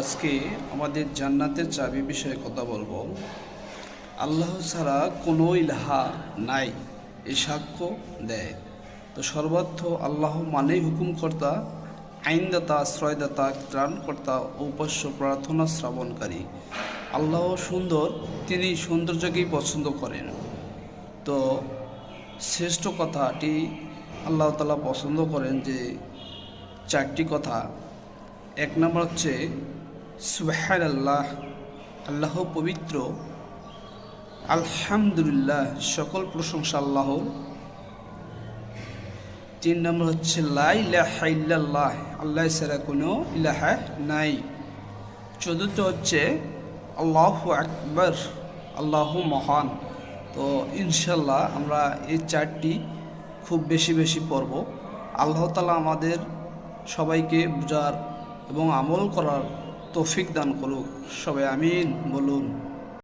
আজকে আমাদের জান্নাতের চাবি বিষয়ে কথা বলব। আল্লাহ ছাড়া কোনো ইলাহা নাই, এই সাক্ষ্য দেয়। তো সর্বার্থ আল্লাহ মানেই হুকুমকর্তা, আইনদাতা, আশ্রয়দাতা, ত্রাণকর্তা ঔপাস্য প্রার্থনা শ্রাবণকারী। আল্লাহ সুন্দর, তিনি সৌন্দর্যকেই পছন্দ করেন। তো শ্রেষ্ঠ কথাটি আল্লাহ তালা পছন্দ করেন যে চারটি কথা। এক নম্বর হচ্ছে সুবাহান আল্লাহ আল্লাহ পবিত্র, আলহামদুলিল্লাহ, সকল প্রশংসা আল্লাহ। তিন নম্বর হচ্ছে, লা ইলাহা ইল্লাল্লাহ, আল্লাহ ছাড়া কোনো ইলাহা নাই। চতুর্থ হচ্ছে, আল্লাহ আকবর, আল্লাহ মহান। তো ইনশাল্লাহ আমরা এই চারটি খুব বেশি বেশি পড়ব। আল্লাহ তালা আমাদের সবাইকে বোঝার এবং আমল করার তৌফিক দান করুক। সবাই আমিন বলুন।